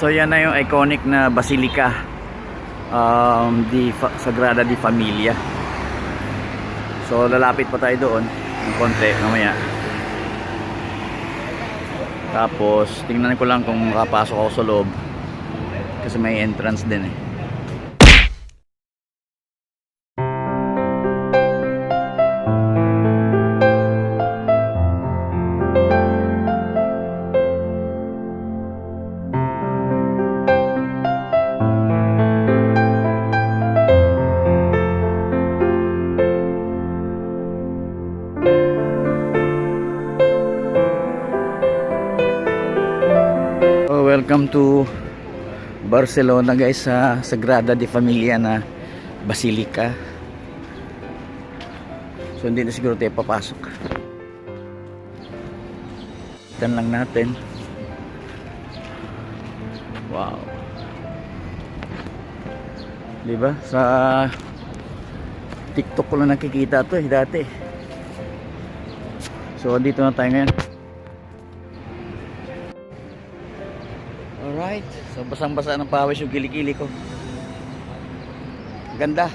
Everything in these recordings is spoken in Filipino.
So yan na yung iconic na Basilica um, di Fa- Sagrada di Familia. So lalapit pa tayo doon ng konti mamaya. Tapos tingnan ko lang kung makapasok ako sa loob. Kasi may entrance din eh. To Barcelona guys sa Sagrada de Familia na Basilica. So hindi na siguro tayo papasok. Tan lang natin. Wow. 'Di ba? Sa TikTok ko lang nakikita 'to eh dati. So dito na tayo ngayon. Alright. So basang-basa ng pawis yung kilikili ko. Ganda.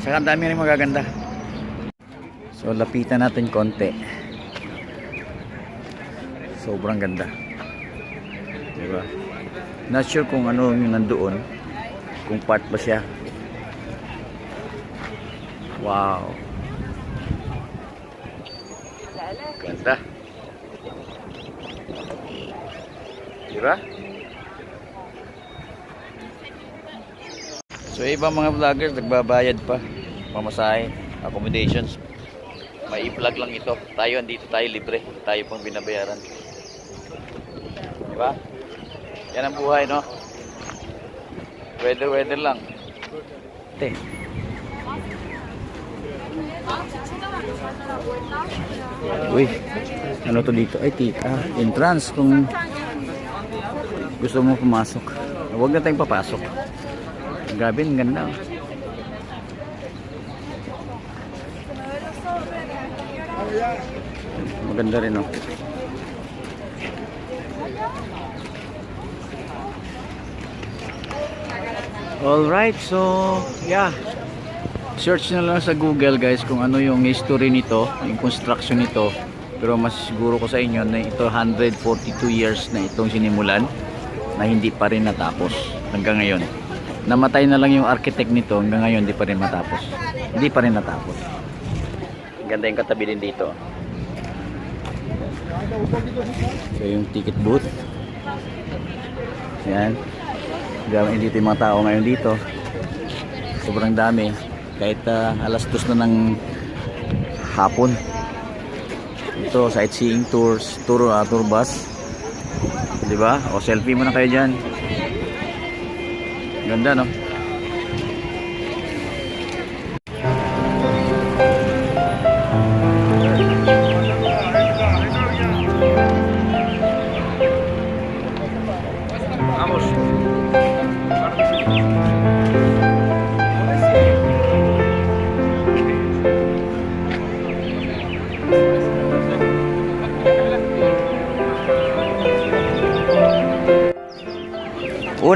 Saka dami rin magaganda. So lapitan natin konti. Sobrang ganda. Diba? Not sure kung ano yung nandoon. Kung part ba siya. Wow. Ganda. Diba? So ibang mga vloggers nagbabayad pa pamasahe, accommodations. May i-vlog lang ito. Tayo andito tayo libre. Tayo pong binabayaran. Diba? Yan ang buhay, no? Weather, weather lang. Te. Uy, ano to dito? Ay, tita. Entrance kung gusto mo pumasok. Huwag na tayong papasok. Grabe, ang ganda. Maganda rin, oh. Alright, so, yeah. Search na lang sa Google, guys, kung ano yung history nito, yung construction nito. Pero mas siguro ko sa inyo na ito 142 years na itong sinimulan na hindi pa rin natapos hanggang ngayon. Namatay na lang yung architect nito hanggang ngayon hindi pa rin matapos. Hindi pa rin natapos. Ganda yung katabi din dito. So yung ticket booth. Yan. Gamit dito yung mga tao ngayon dito. Sobrang dami. Kahit ah, alas dos na ng hapon. Ito, sightseeing tours, tour, ah, tour bus. Di ba? O selfie muna kayo dyan. Ganda, no?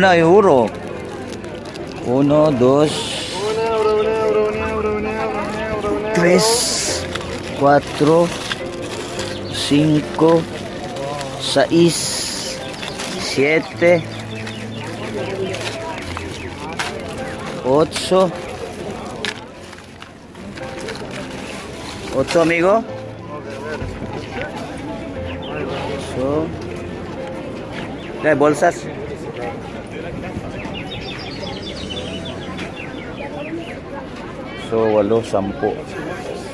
Una. Uno, dos, tres, cuatro, cinco, seis, siete, ocho. Ocho, amigo. Ocho. ¿De bolsas? So, walo, sampu.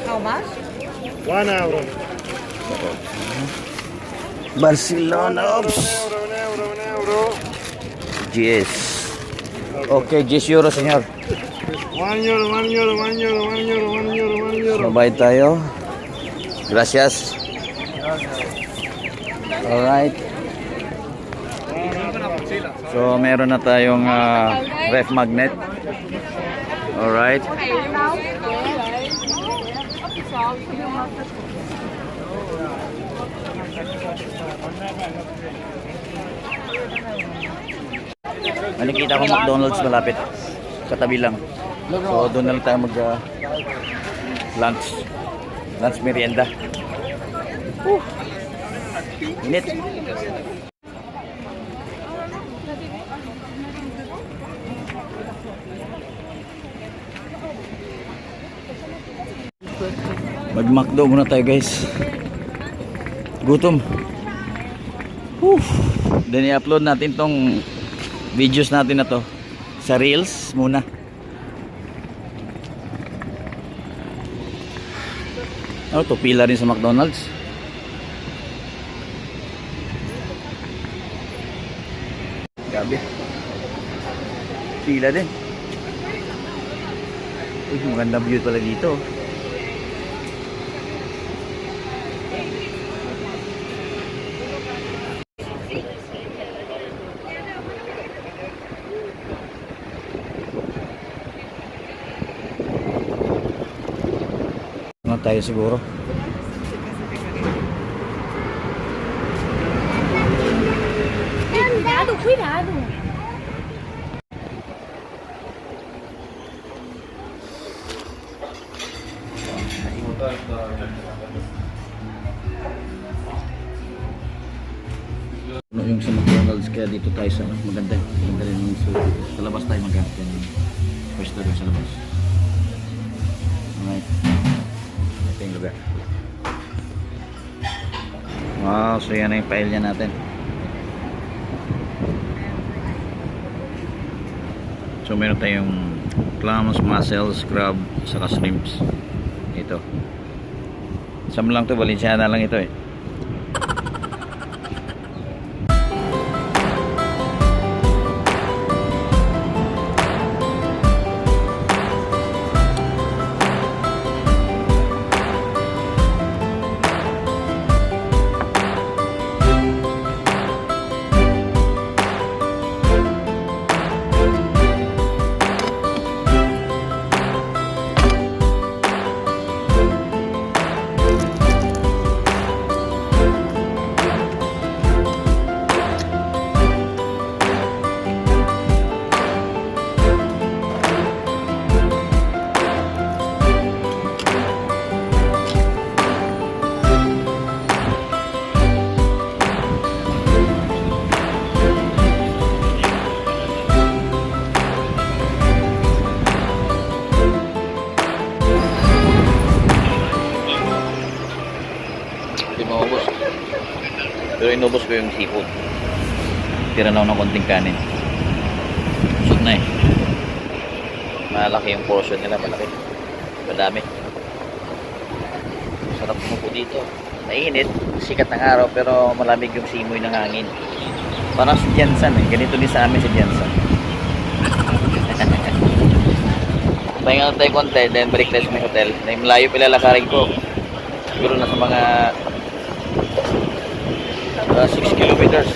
How much? One euro. Barcelona, ops. Un euro, un euro. Yes. Okay, 10 euro, senyor. One euro, one euro, one euro, one euro, one euro, one euro. Sabay tayo. Gracias. Alright. So, meron na tayong ah, ref magnet. All Alright. Nakikita ko McDonald's malapit. Katabi lang. So doon na lang tayo mag uh, lunch. Lunch merienda. Uh, init. Mag-McDo muna tayo guys. Gutom. Whew. Then i-upload natin tong videos natin na to sa Reels muna. Oh, to pila rin sa McDonald's. Gabi. Pila din. Uy, magandang view pala dito. Ano tayo siguro? Cuidado, cuidado. Ano yung sa McDonald's kaya dito tayo sa maganda. Lugar. Wow, so yan na yung file niya natin. So meron tayong clams, mussels, crab, saka shrimps. Ito. Sam lang to, Valenciana lang ito eh. Hindi maubos. Pero inubos ko yung seafood. Tira na ako ng konting kanin. Busog na eh. Malaki yung portion nila, malaki. Madami. Sarap mo dito. Mainit, sikat ng araw pero malamig yung simoy ng hangin. Parang si Jensen eh. Ganito din sa amin si Jensen. Pahinga tayo konti, then balik tayo sa may hotel. Malayo pala ko. Siguro na sa mga uh, 6 kilometers.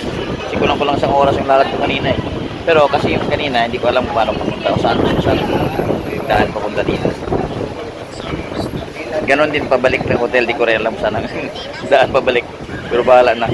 Kasi kulang ko lang isang oras yung lakad ko kanina eh. Pero kasi yung kanina, hindi ko alam kung paano pupunta o saan, saan daan papunta dito. Ganon din pabalik ng hotel, di ko rin alam saan ang daan pabalik. Pero bahala na.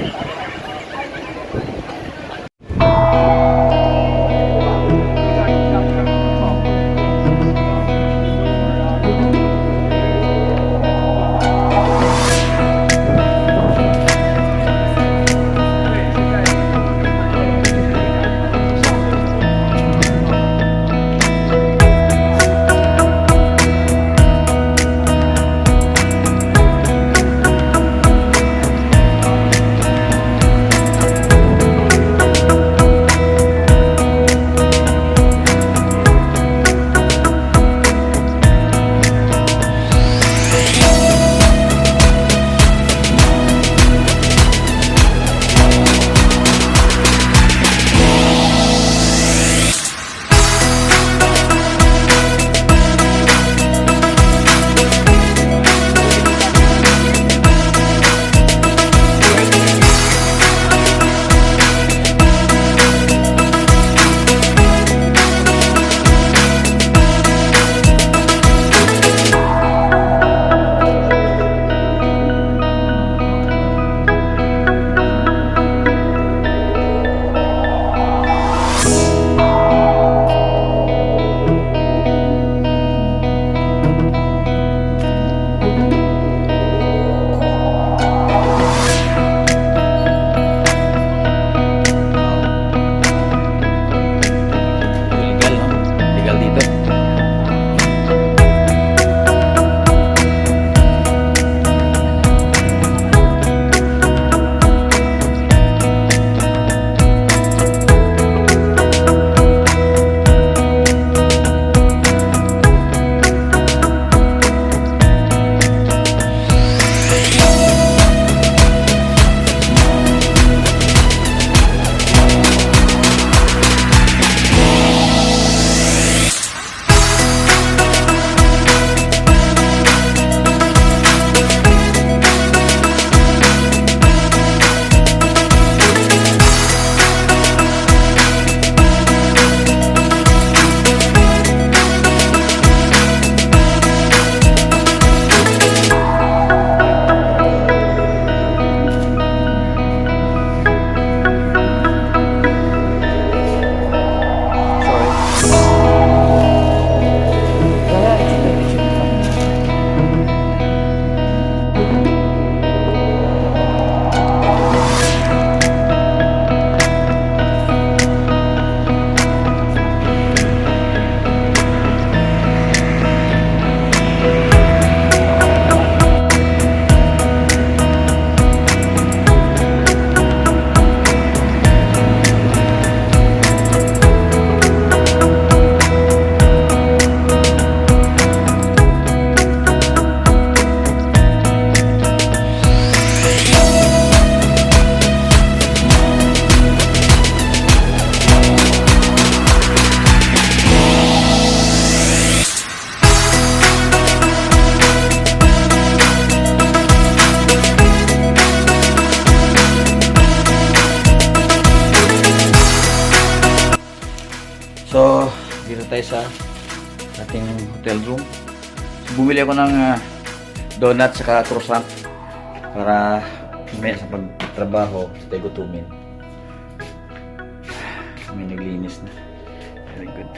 Bumili ako ng ah, donut saka croissant para may sa pagtrabaho tayo gutumin. May naglinis na. Very good.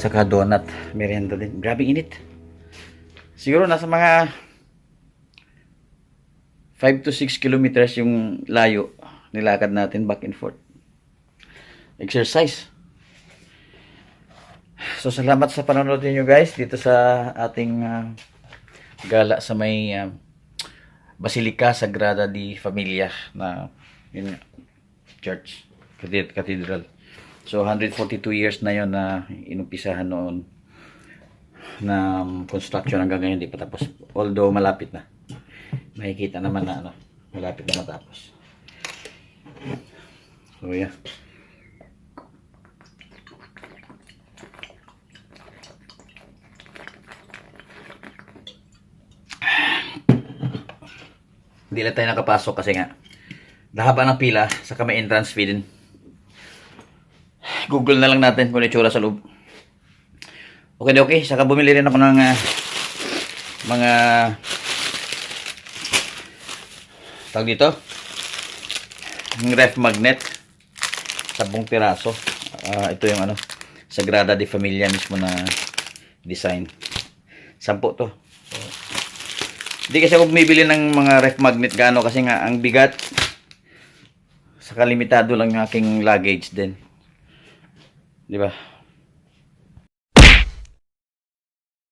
Saka donut, merienda din. Grabe init. Siguro nasa mga 5 to 6 kilometers yung layo nilakad natin back and forth. Exercise. So salamat sa panonood niyo guys dito sa ating ah, gala sa may ah, Basilica Sagrada di Familia na yun, church, cathed- cathedral. So 142 years na yon na inumpisahan noon na um, construction hanggang ngayon di pa tapos. Although malapit na. Makikita naman na ano, malapit na matapos. So yeah. Hindi na tayo nakapasok kasi nga nahaba ng pila sa may entrance fee. Google na lang natin kung ano itsura sa loob. Okay, okay. Saka bumili rin ako ng ah, mga tawag dito yung ref magnet sabong piraso Ah, ito yung ano Sagrada de Familia mismo na design sampo to hindi kasi ako bumibili ng mga ref magnet gaano kasi nga ang bigat. Saka limitado lang yung aking luggage din. Di ba